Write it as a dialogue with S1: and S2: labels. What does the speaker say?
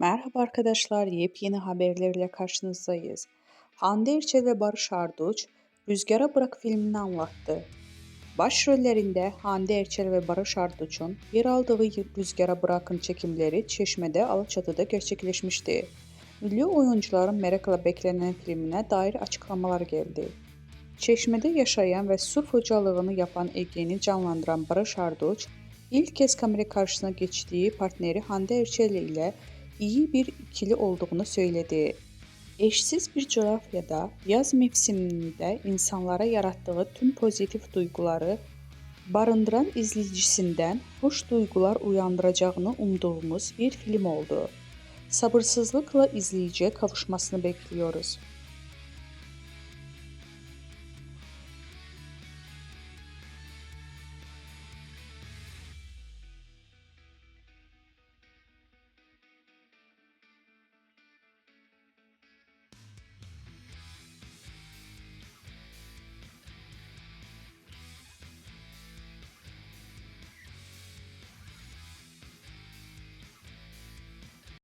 S1: Merhaba arkadaşlar, yepyeni haberlerle karşınızdayız. Hande Erçel ve Barış Arduç, Rüzgara Bırak filmini anlattı. Başrollerinde Hande Erçel ve Barış Arduç'un yer aldığı Rüzgara Bırak'ın çekimleri Çeşme'de Alaçatı'da gerçekleşmişti. Ünlü oyuncuların merakla beklenen filmine dair açıklamalar geldi. Çeşme'de yaşayan ve surf hocalığını yapan Ege'ni canlandıran Barış Arduç, ilk kez kamera karşısına geçtiği partneri Hande Erçel ile iyi bir ikili olduğunu söyledi. Eşsiz bir coğrafyada yaz mevsiminde insanlara yarattığı tüm pozitif duyguları barındıran izleyicisinden hoş duygular uyandıracağını umduğumuz bir film oldu. Sabırsızlıkla izleyiciye kavuşmasını bekliyoruz.